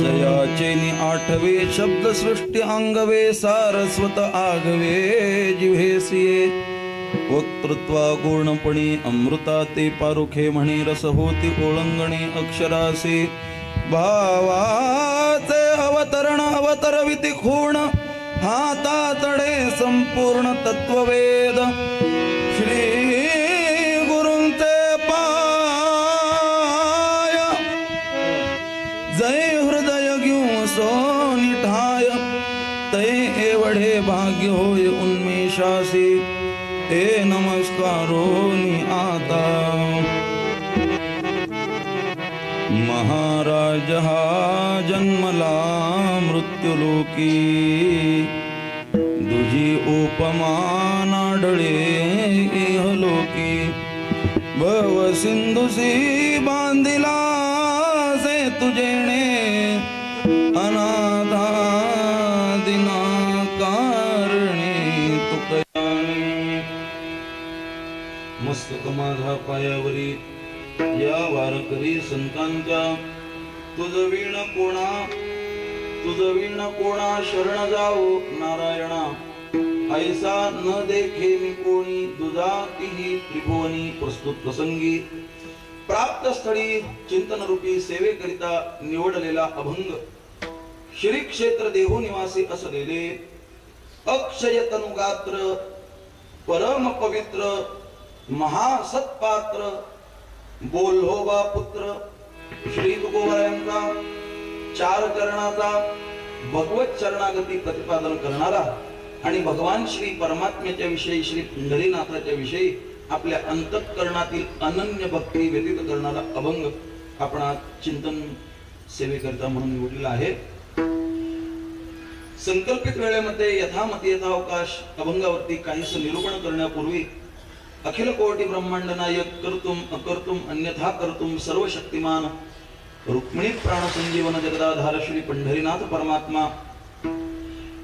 जयाचेनी आठवे शब्द सृष्टी अंगवे सारस्वत आगवे जिव्हेसिये वक्तृत्वा गुणपणे अमृता ते पारुखे म्हणे रस होती ओळंगणे अक्षरासे। भावाचे अवतरण अवतरविती खूण हातातडे संपूर्ण तत्ववेद श्री गुरुंचे पाय. जय हृदय सो निठाय तै एवढे भाग्य होय उन्मेषासी ते नमस्कारो नि आता. महाराज जन्मला मृत्युलोकी दुजी उपमान आढळे इहलोकी भव सिंधुसी बांधिला से तुझेणे अनाथा दिना कारणे तुकयाने मस्तक माझा पायावरी या वारकरी संतांच्या तुझ वीण कोणा तुझ वीण कोणा शरण जाऊ नारायणा ऐसा न देखे मी कोणी दुजा त्रिभुवनी प्रस्तुत प्रसंगी. प्राप्त स्थळी चिंतन रूपी सेवेकरिता निवडलेला अभंग श्री क्षेत्र देहू निवासी असलेले अक्षय तनुगात्र परम पवित्र महासत्पात्र बोल्होबा पुत्र श्री तुकोबरायांचा चार चरणाचा भगवत चरणागती प्रतिपादन करणारा आणि भगवान श्री परमात्म्याच्या विषयी श्री पंढरीनाथाच्या विषयी आपल्या अंतःकरणातील अनन्य भक्ती व्यतीत करणारा अभंग आपण चिंतन सेवेकरिता म्हणून निवडलेला आहे. संकल्पित वेळेमध्ये यथामती यथावकाश अभंगावरती काहीच निरूपण करण्यापूर्वी अखिल कोटी ब्रह्मांड नायक कर्तुम अकर्तुम अन्यथा कर्तुम सर्व शक्तिमान रुक्मिणी प्राण संजीवन जगदाधार श्री पंढरीनाथ परमात्मा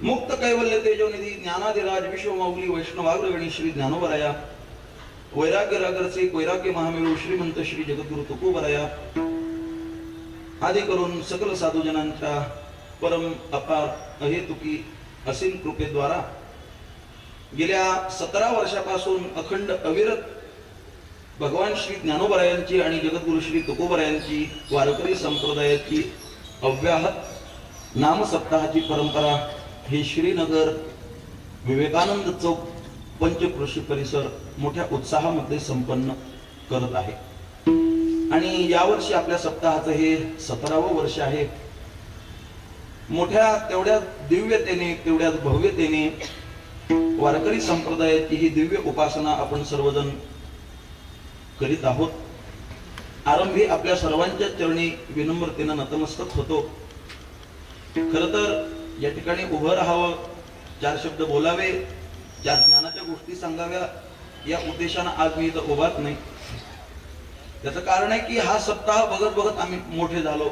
मुक्त कैवल्य तेजोनिधी ज्ञानाधिराज विश्वमौली वैष्णवाग्रगणी श्री ज्ञानोबराया वैराग्य रागरचे वैराग्य महामेरू श्रीमंत श्री जगद्गुरु तुकोबराया आदी करून सकल साधूजनांच्या परम अपार अहेतुकी असीम कृपेद्वारा गेल्या सतरा वर्षापासून अखंड अविरत भगवान श्री ज्ञानोबरायांची आणि जगद्गुरु श्री तुकोबरायांची वारकरी संप्रदायाची अव्याहत नामसप्ताहाची परंपरा हे श्रीनगर विवेकानंद चौक पंचकृषी परिसर मोठ्या उत्साहामध्ये संपन्न करत आहे. आणि यावर्षी आपल्या सप्ताहाचं हे सतरावं वर्ष आहे. मोठ्या तेवढ्या दिव्यतेने तेवढ्याच भव्यतेने वारकरी संप्रदायाची ही दिव्य उपासना आपण सर्वजण करीत आहोत. आरंभी आपल्या सर्वांच्या चरणी विनम्रतेनं नतमस्तक होतो. खर तर या ठिकाणी उभं राहावं चार शब्द बोलावे ज्या ज्ञानाच्या गोष्टी सांगाव्या या उद्देशानं आज मी इथं उभाच नाही. त्याचं कारण आहे की हा सप्ताह बघत बघत आम्ही मोठे झालो.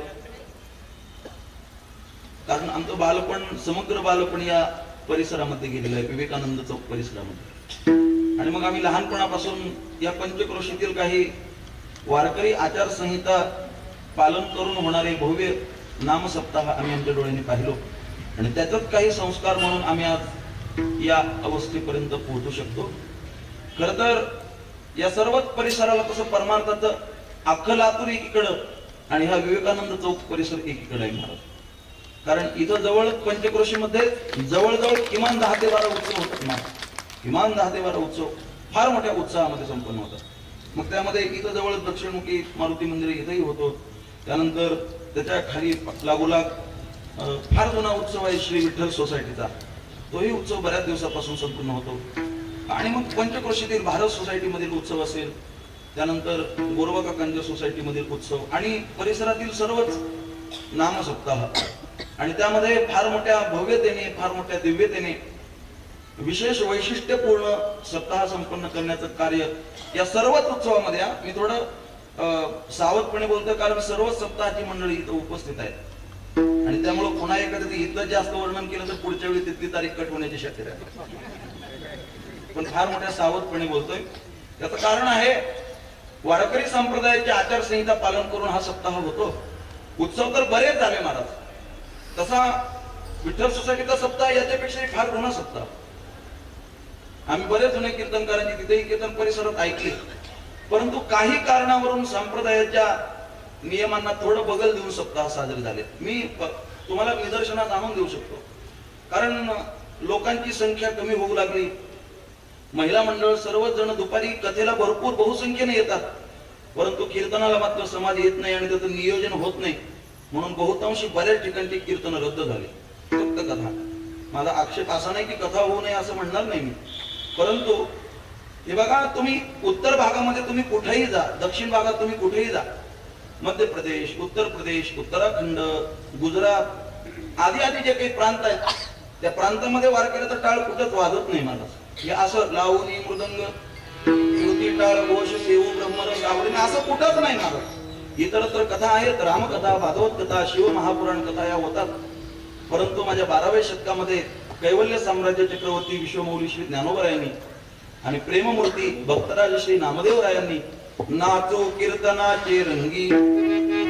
कारण आमचं बालपण समग्र बालपण या परिसरामध्ये गेलेलं आहे विवेकानंद चौक परिसरामध्ये. आणि मग आम्ही लहानपणापासून या पंचक्रोशीतील काही वारकरी आचारसंहिता पालन करून होणारे भव्य नामसप्ताह आम्ही आमच्या डोळ्यांनी पाहिलो. आणि त्यातच काही संस्कार म्हणून आम्ही आज या अवस्थेपर्यंत पोहोचू शकतो. खर तर या सर्वच परिसराला कसं परमार्थाचं अख्खं लातूर एकीकडं आणि हा विवेकानंद चौक परिसर एकीकडे आहे महाराज. कारण इथं जवळ पंचक्रोशीमध्ये जवळजवळ किमान दहा ते बारा उत्सव होतात ना किमान दहा ते बारा उत्सव फार मोठ्या उत्साहामध्ये संपन्न होतात. मग त्यामध्ये इथं जवळ दक्षिणमुखी मारुती मंदिर इथंही होतो. त्यानंतर त्याच्याखाली लागोलाग फार जुना उत्सव आहे श्री विठ्ठल सोसायटीचा. तोही उत्सव बऱ्याच दिवसापासून संपूर्ण होतो. आणि मग पंचक्रोशीतील भारत सोसायटीमधील उत्सव असेल त्यानंतर गोरवा काकांच्या सोसायटीमधील उत्सव आणि परिसरातील सर्वच नामसप्ताह. आणि त्यामध्ये फार मोठ्या भव्यतेने फार मोठ्या दिव्यतेने विशेष वैशिष्ट्यपूर्ण सप्ताह संपन्न करण्याचं कार्य या सर्वच उत्सवामध्ये मी थोडं सावधपणे बोलतोय कारण सर्वच सप्ताहाची मंडळी इथं उपस्थित आहेत. आणि त्यामुळे पुन्हा एखादं इथलं जास्त वर्णन केलं तर पुढच्या वेळी तिथली तारीख कट होण्याची शक्यता आहे. पण फार मोठ्या सावधपणे बोलतोय. त्याचं कारण आहे वारकरी संप्रदायाची आचारसंहिता पालन करून हा सप्ताह होतो. उत्सव तर बरेच झाले महाराज. तसा विठ्ठल सोसायटीचा सप्ताह याच्यापेक्षाही फार जुना सप्ताह. आम्ही बरेच जुने कीर्तनकारांची तिथेही कीर्तन परिसरात ऐकले. परंतु काही कारणावरून संप्रदायाच्या नियमांना थोडं बगल देऊन सप्ताह साजरे झाले. मी तुम्हाला निदर्शनात आणून देऊ शकतो. कारण लोकांची संख्या कमी होऊ लागली. महिला मंडळ सर्वच जण दुपारी कथेला भरपूर बहुसंख्येने येतात. परंतु कीर्तनाला मात्र समाज येत नाही आणि त्याचं नियोजन होत नाही. म्हणून बहुतांशी बऱ्याच ठिकाणची कीर्तन रद्द झाले. फक्त कथा. माझा आक्षेप असा नाही की कथा होऊ नये असं म्हणणार नाही मी. परंतु हे बघा तुम्ही उत्तर भागामध्ये तुम्ही कुठेही जा दक्षिण भागात तुम्ही कुठेही जा मध्य प्रदेश उत्तर प्रदेश उत्तराखंड गुजरात आदी आदी जे काही प्रांत आहेत त्या प्रांतामध्ये वारकऱ्याचा टाळ कुठंच वाजत नाही मला हे असं लावणी मृदंग श्रुती टाळ घोष सेऊ ब्रह्मरस आवडीने असं कुठंच नाही महाराज इतरत्र कथा आहेत रामकथा भागवत कथा शिव महापुराण कथा या होतात. परंतु माझ्या बाराव्या शतकामध्ये कैवल्य साम्राज्य चक्रवर्ती विश्वमौली श्री ज्ञानोबरायांनी आणि प्रेममूर्ती भक्तराज श्री नामदेवरायांनी नाचो कीर्तनाचे रंगी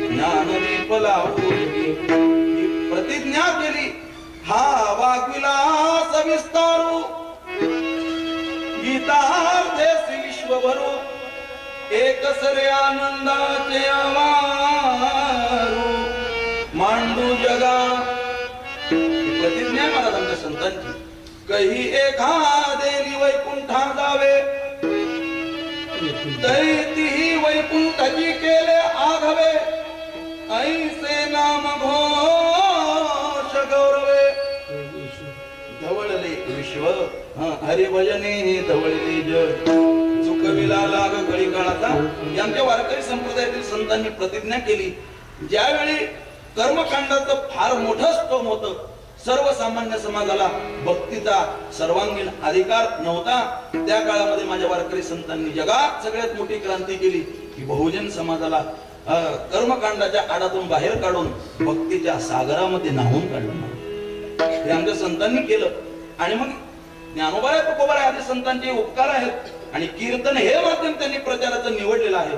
ज्ञानदीप लावू प्रतिज्ञा केली हा वाग्विलास विस्तारू गीतार्थेसी विश्वभरू एक सरे आनंदाचे आवारू. मांडू जगा. प्रतिज्ञा मला आमच्या संतांची. कही एखादे वैकुंठा जावे. तरी तीही वैकुंठाची केले आघवे. ऐसे नाम घोष गौरवे. धवळले विश्व हरिभजने धवळले जग. चुकविला लाग कळी काळाचा यांच्या आमच्या वारकरी संप्रदायातील संतांनी प्रतिज्ञा केली. ज्यावेळी कर्मकांडाचं फार मोठं स्तोम होतं सर्वसामान्य समाजाला भक्तीचा सर्वांगीण अधिकार नव्हता. त्या काळामध्ये माझ्या वारकरी संतांनी जगात सगळ्यात मोठी क्रांती केली. की बहुजन समाजाला कर्मकांडाच्या आडातून बाहेर काढून भक्तीच्या सागरामध्ये नाहून काढलं. हे आमच्या संतांनी केलं. आणि मग ज्ञानोबाय तुकोबा आदी संतांचे उपकार आहेत. आणि कीर्तन हे माध्यम त्यांनी प्रचाराचं निवडलेलं आहे.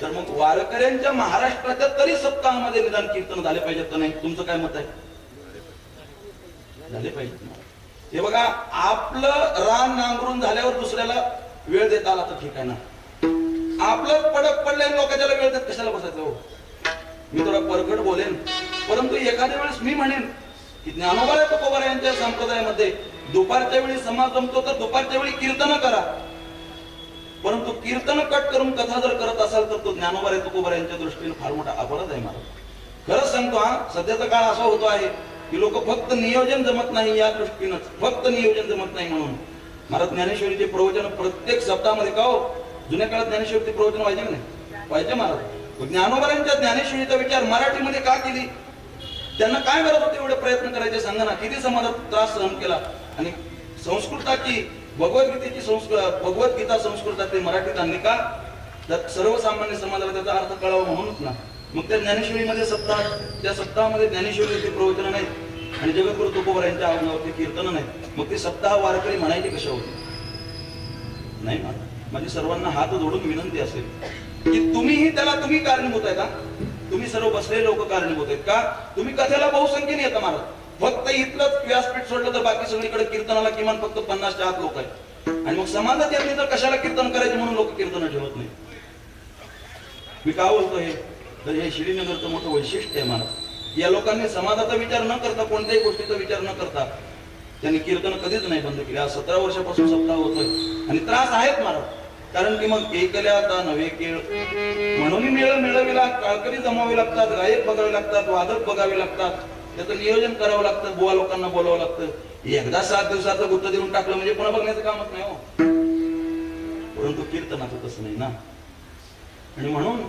तर मग वारकऱ्यांच्या महाराष्ट्राच्या तरी सप्ताहामध्ये निदान कीर्तन झाले पाहिजेत का नाही? तुमचं काय मत आहे? झाले पाहिजे. हे बघा आपलं रान नांगरून झाल्यावर दुसऱ्याला वेळ देता आला तर ठीक आहे ना. आपलं पडक पडले लोकांच्या वेळ देत कशाला बसायचं हो? मी थोडा परखड बोलेन परंतु एखाद्या वेळेस मी म्हणेन की ज्ञानोबा तुकोबा यांच्या संप्रदायामध्ये दुपारच्या वेळी समाज जमतो तर दुपारच्या वेळी कीर्तन करा. परंतु कीर्तन कट करून कथा जर करत असाल तर तो ज्ञानोबा तुकोबा यांच्या दृष्टीने फार मोठा अपराध आहे मला. खरंच सांगतो हा सध्याचा काळ असा होतो आहे की लोक फक्त नियोजन जमत नाही या दृष्टीनंच फक्त नियोजन जमत नाही म्हणून. महाराज ज्ञानेश्वरीचे प्रवचन प्रत्येक शब्दामध्ये का हो? जुन्या काळात ज्ञानेश्वरीचे प्रवचन व्हायचे की नाही? पाहिजे महाराज. ज्ञानोबरांच्या ज्ञानेश्वरीचा विचार मराठीमध्ये का केली? त्यांना काय गरज होती एवढे प्रयत्न करायचे? सांगा ना किती समाजात त्रास सहन केला? आणि संस्कृताची भगवद्गीतेची संस्कृत भगवद्गीता संस्कृतात ते मराठीत आणली का? तर सर्वसामान्य समाजाला त्याचा अर्थ कळावा म्हणूनच ना. मग त्या ज्ञानेश्वरीमध्ये सप्ताह त्या सप्ताहामध्ये ज्ञानेश्वरीचे प्रवचन नाहीत. आणि जगद्गुरु तुकोबर यांच्या अंगावरती कीर्तन नाही मग ते सप्ताह वारकरी म्हणायचे कशा होती? नाही माझी सर्वांना हात जोडून विनंती असेल की तुम्हीही त्याला तुम्ही कारणीभूत आहे का तुम्ही सर्व बसलेले लोक कारणीभूत आहेत. का? तुम्ही कथेला बहुसंख्येने येता महाराज. फक्त इथलंच व्यासपीठ सोडलं तर बाकी सगळीकडे कीर्तनाला किमान फक्त पन्नासच्या आत लोक आहेत. आणि मग समाजात यांनी तर कशाला कीर्तन करायचे म्हणून लोक कीर्तन ठेवत नाही मी का बोलतो हे? तर हे श्रीनगरचं मोठं वैशिष्ट्य आहे मला या लोकांनी समाजाचा विचार न करता कोणत्याही गोष्टीचा विचार न करता त्यांनी कीर्तन कधीच नाही बंद केले. आज सतरा वर्षापासून सप्ताह होतोय आणि त्रास आहेत मला. कारण की मग एकल्या आता नवे केळ. म्हणून मेळ मिळविला काळकरी जमावे लागतात गायक बघावे लागतात वादक बघावे लागतात. त्याचं नियोजन करावं लागतं बुवा लोकांना बोलावं लागतं. एकदा सात दिवसाचं गुत्त देऊन टाकलं म्हणजे पुन्हा बघण्याचं कामच नाही हो. परंतु कीर्तनाचं तसं नाही ना. आणि म्हणून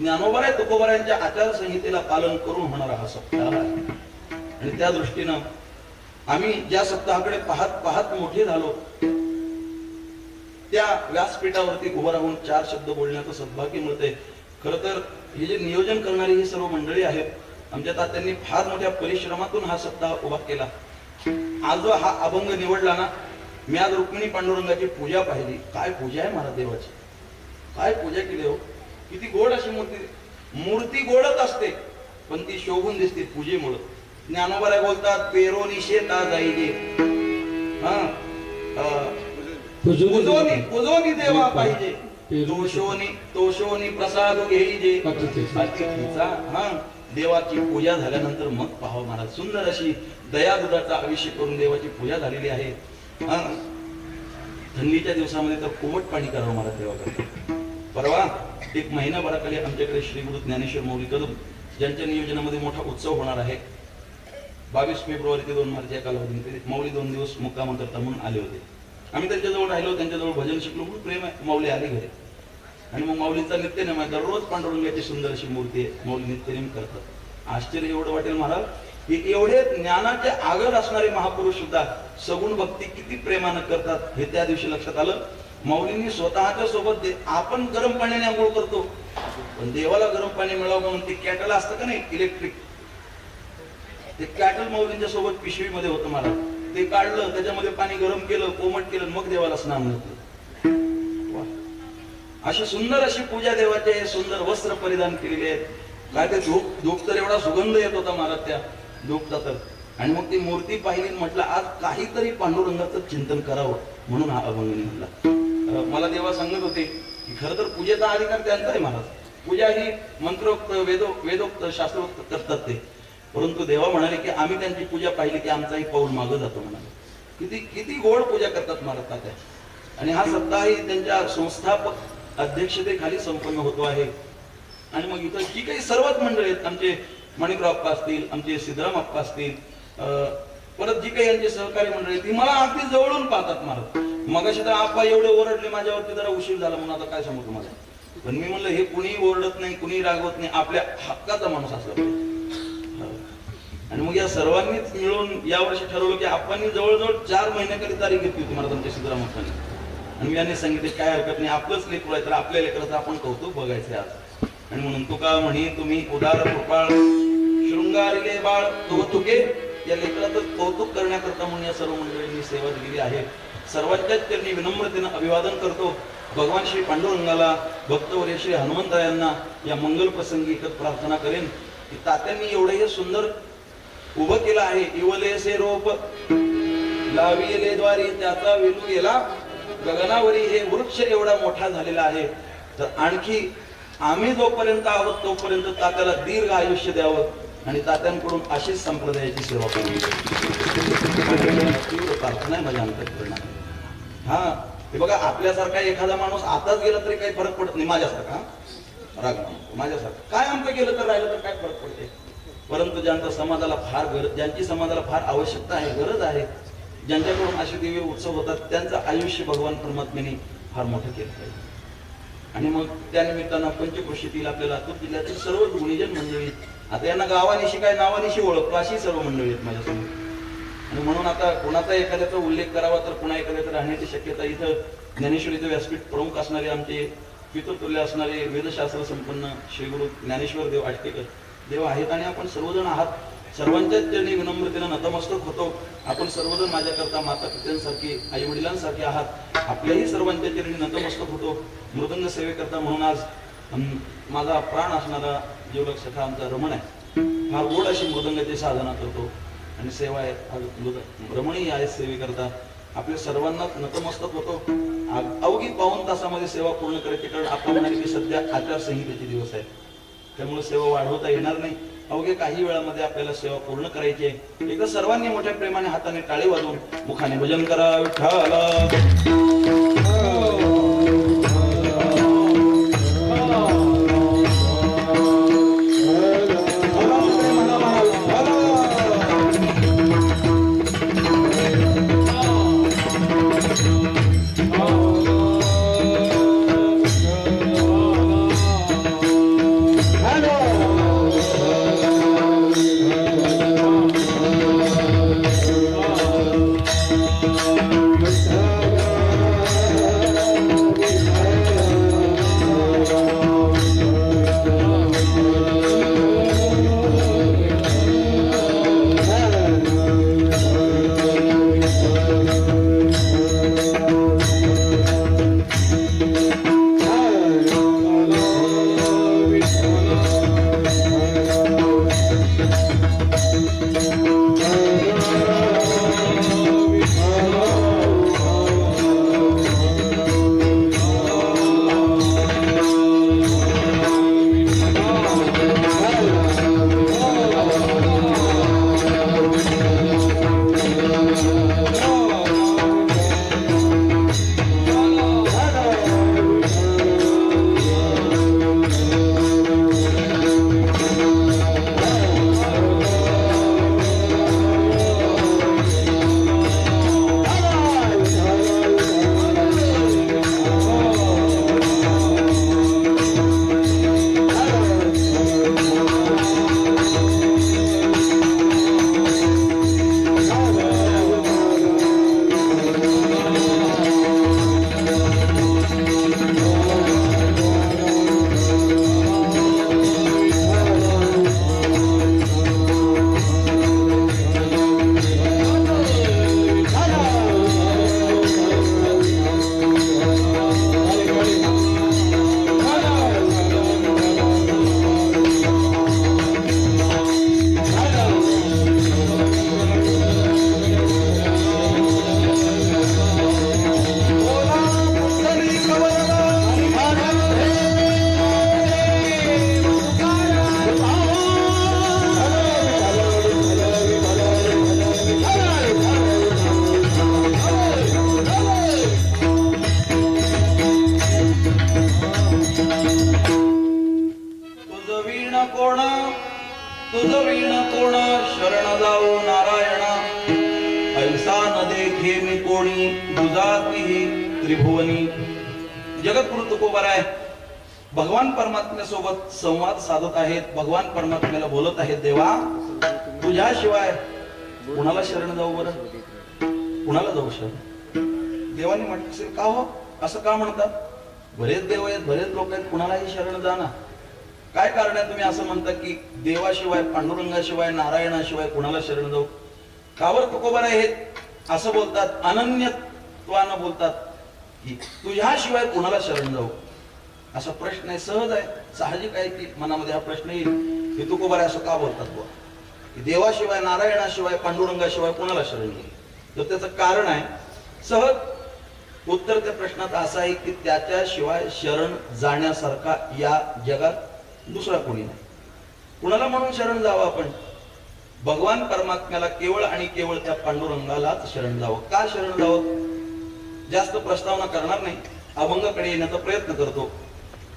ज्ञानोबराय तुकोबऱ्यांच्या आचारसंहितेला पालन करून होणारा हा सप्ताह आहे. आणि त्या दृष्टीनं आम्ही ज्या सप्ताहाकडे पाहत पाहत मोठे झालो त्या व्यासपीठावरती उभं राहून चार शब्द बोलण्याचं सद्भाग्य मिळते खर तर हे जे नियोजन करणारी ही सर्व मंडळी आहेत आमच्या तात्यांनी फार मोठ्या परिश्रमातून हा सप्ताह उभा केला. आज जो हा अभंग निवडला ना मी आज रुक्मिणी पांडुरंगाची पूजा पाहिली. काय पूजा आहे महाराज देवाची? काय पूजा केली हो? किती गोड अशी मूर्ती. मूर्ती गोडच असते पण ती शोभून दिसते पूजेमुळं. ज्ञानोबराय बोलतात पेरोनी शेता जाईले हा? देवा. पाहिजे. तोषोनी तोषोनी प्रसाद घेईजे. अतिथीचा हा. देवाची पूजा झाल्यानंतर मग पाहावं महाराज. सुंदर अशी दया दुधाचा अभिषेक करून देवाची पूजा झालेली आहे. हा. थंडीच्या दिवसामध्ये तर कोमट पाणी करावं महाराज देवाकडे. परवा एक महिनाभराखाली आमच्याकडे श्री गुरु ज्ञानेश्वर मौली कदम ज्यांच्या नियोजनामध्ये मोठा उत्सव होणार आहे. बावीस फेब्रुवारी ते दोन मार्च या कालावधीमध्ये मौली दोन दिवस मुक्काम करता म्हणून आले होते. आम्ही त्यांच्याजवळ राहिलो त्यांच्याजवळ भजन शिकलो खूप प्रेम आहे. माऊली आले घरी. आणि मग माऊलीचा नित्यनेम आहे दररोज पांडुरंगाची सुंदर अशी मूर्ती आहे. माऊली नित्यनेम करतात. आश्चर्य एवढं वाटेल महाराज की एवढे ज्ञानाचे आगर असणारे महापुरुष सुद्धा सगुण भक्ती किती प्रेमानं करतात हे त्या दिवशी लक्षात आलं. माऊलींनी स्वतःच्या सोबत आपण गरम पाण्याने आंघोळ करतो. पण देवाला गरम पाणी मिळावं म्हणून ते कॅटल असतं का नाही? इलेक्ट्रिक. ते कॅटल माऊलींच्या सोबत पिशवीमध्ये होतं मला. ते काढलं त्याच्यामध्ये पाणी गरम केलं कोमट केलं मग देवाला स्नान होतं अशी सुंदर अशी पूजा देवाचे सुंदर वस्त्र परिधान केलेले आहेत. काय ते धूप धूप तर एवढा सुगंध येत होता मला त्या धूपचा तर. आणि मग ती मूर्ती पाहिली म्हटलं आज काहीतरी पांडुरंगाचं चिंतन करावं म्हणून हा अभंग म्हणला मला देवा सांगत होते की खरं तर पूजेचा अधिकार त्यांचा आहे महाराज. पूजा ही मंत्रोक्त वेदो वेदोक्त शास्त्रोक्त करतात ते. परंतु देवा म्हणाले की आम्ही त्यांची पूजा पाहिली की आमचाही पाऊल मागं जातो म्हणाले. किती किती गोड पूजा करतात महाराज तात्या. आणि हा सप्ताहही त्यांच्या संस्थापक अध्यक्षतेखाली संपन्न होतो आहे. आणि मग इथं जी काही सर्वच मंडळी आहेत आमचे मणिकराव अप्पा असतील आमचे सिद्धराम अप्पा असतील परत जी काही यांचे सहकारी मंडळी आहेत, ती मला अगदी जवळून पाहतात महाराज. मग तर आप्पा एवढे ओरडले माझ्यावरती जरा उशीर झाला म्हणून आता काय सांगू तुम्हाला? पण मी म्हणलं हे कुणी ओरडत नाही कुणी रागवत नाही आपल्या हक्काचा माणूस असला आणि मग या सर्वांनीच मिळून या वर्षी ठरवलं की आपण जवळजवळ चार महिन्याकरी तारीख घेतली होती मला तुमच्या सिद्धरामठाने आणि मी यांनी सांगितले काय हरकत नाही आपलंच लेकरू आहे तर आपल्या लेकराचं आपण कौतुक बघायचं आज. आणि म्हणून तुका म्हणे तुम्ही उदार कृपाळ शृंगारले बाळ तो तुके या लेकराचं कौतुक करण्याकरता म्हणून या सर्व मंडळींनी सेवा दिलेली आहे. सर्वांच्याच त्यांनी विनम्रतेनं अभिवादन करतो. भगवान श्री पांडुरंगाला भक्तवर्य श्री हनुमंतरायांना या मंगल प्रसंगी प्रार्थना करेन. की तात्यांनी एवढं हे सुंदर उभं केलं आहे. इवलेसे रोप लाविले द्वारी त्याचा वेलू गेला. गगनावरी हे वृक्ष एवढा मोठा झालेला आहे. तर आणखी आम्ही जोपर्यंत आहोत तोपर्यंत तात्याला दीर्घ आयुष्य द्यावं आणि तात्यांकडून अशीच संप्रदायाची सेवा करावी तीव्र प्रार्थना आहे माझ्या अंतकरणात. हा हे बघा आपल्यासारखा एखादा माणूस आताच गेला तरी काही फरक पडत नाही माझ्यासारखा राग माझ्यासारखा माझ्यासारखं. काय आमचं गेलं तर राहिलं तर काय फरक पडते? परंतु ज्यांचा समाजाला फार गरज ज्यांची समाजाला फार आवश्यकता आहे गरज आहे ज्यांच्याकडून असे दिव्य उत्सव होतात त्यांचं आयुष्य भगवान परमात्म्याने फार मोठं केलं पाहिजे. आणि मग त्या पंचकृषीतील पंचक्रोशीतील आपल्या लातूर जिल्ह्यातील सर्व गुणीजन मंडळी आता यांना गावानिशी काय नावानिशी ओळखतो अशी सर्व मंडळी आहेत माझ्यासमोर. आणि म्हणून आता कोणाचा एखाद्याचा उल्लेख करावा तर पुन्हा एखाद्याचा राहण्याची शक्यता इथं ज्ञानेश्वरीचं व्यासपीठ प्रमुख असणारे आमचे पितृतुल्य असणारे वेदशास्त्र संपन्न श्री गुरु ज्ञानेश्वर देव आष्टेकर देव आहेत आणि आपण सर्वजण आहात. सर्वांच्याच त्यांनी विनम्रतेनं नतमस्तक होतो. आपण सर्वजण माझ्याकरता माता पित्यांसारखे आई वडिलांसारखे आहात. आपल्याही सर्वांच्या चरणी नतमस्तक होतो. मृदंग सेवेकरता म्हणून आज माझा प्राण असणारा जीवलक सखा आमचा रमण आहे. फार गोड अशी मृदंगाची साधना करतो. आणि सेवा आहे. भ्रमणी आहे. सेवेकरता. आपल्या सर्वांना नतमस्तक होतो. अवघी पाऊन तासामध्ये सेवा पूर्ण करायची कारण आपण म्हणाले की सध्या आचारसंहितेचे दिवस आहेत. त्यामुळे सेवा वाढवता येणार नाही. अवघे काही वेळामध्ये आपल्याला सेवा पूर्ण करायची आहे. एकदा सर्वांनी मोठ्या प्रेमाने हाताने टाळी वाजवून मुखाने भजन करा विठ्ठला! भगवान परमात्म्यासोबत संवाद साधत आहेत भगवान परमात्म्याला बोलत आहेत देवा तुझ्याशिवाय कुणाला शरण जाऊ बरं? कुणाला जाऊ शरण? देवाने म्हटलं असेल का हो? असं का म्हणतात? बरेच देव आहेत बरेच लोक आहेत कुणालाही शरण जा ना. काय कारण आहे तुम्ही असं म्हणता की देवाशिवाय पांडुरंगाशिवाय नारायणाशिवाय कुणाला शरण जाऊ? कावर तुकोबर आहेत? असं बोलतात अनन्यत्वानं बोलतात की तुझ्याशिवाय कुणाला शरण जाऊ? असा प्रश्न आहे सहज आहे. साहजिक आहे की मनामध्ये हा प्रश्न येईल. की तुकोबर आहे असं का बोलतात बुवा? की देवाशिवाय नारायणाशिवाय पांडुरंगाशिवाय कुणाला शरण येईल? तर त्याचं कारण आहे सहज उत्तर त्या प्रश्नात असं आहे की त्याच्याशिवाय शरण जाण्यासारखा या जगात दुसरा कोणी नाही. कुणाला म्हणून शरण जावं आपण? भगवान परमात्म्याला केवळ आणि केवळ त्या पांडुरंगालाच शरण जावं. का शरण जावं? जास्त प्रस्तावना करणार नाही. अभंगाकडे येण्याचा प्रयत्न करतो.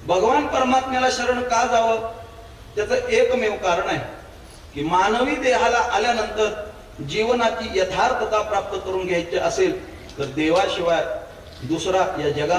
भगवान परमात्म्याला शरण का जावं? त्याचं एकमेव कारण आहे की मानवी देहाला आल्यानंतर जीवनाची यथार्थता प्राप्त करून घ्यायची असेल तर देवाशिवाय दुसरा या जगात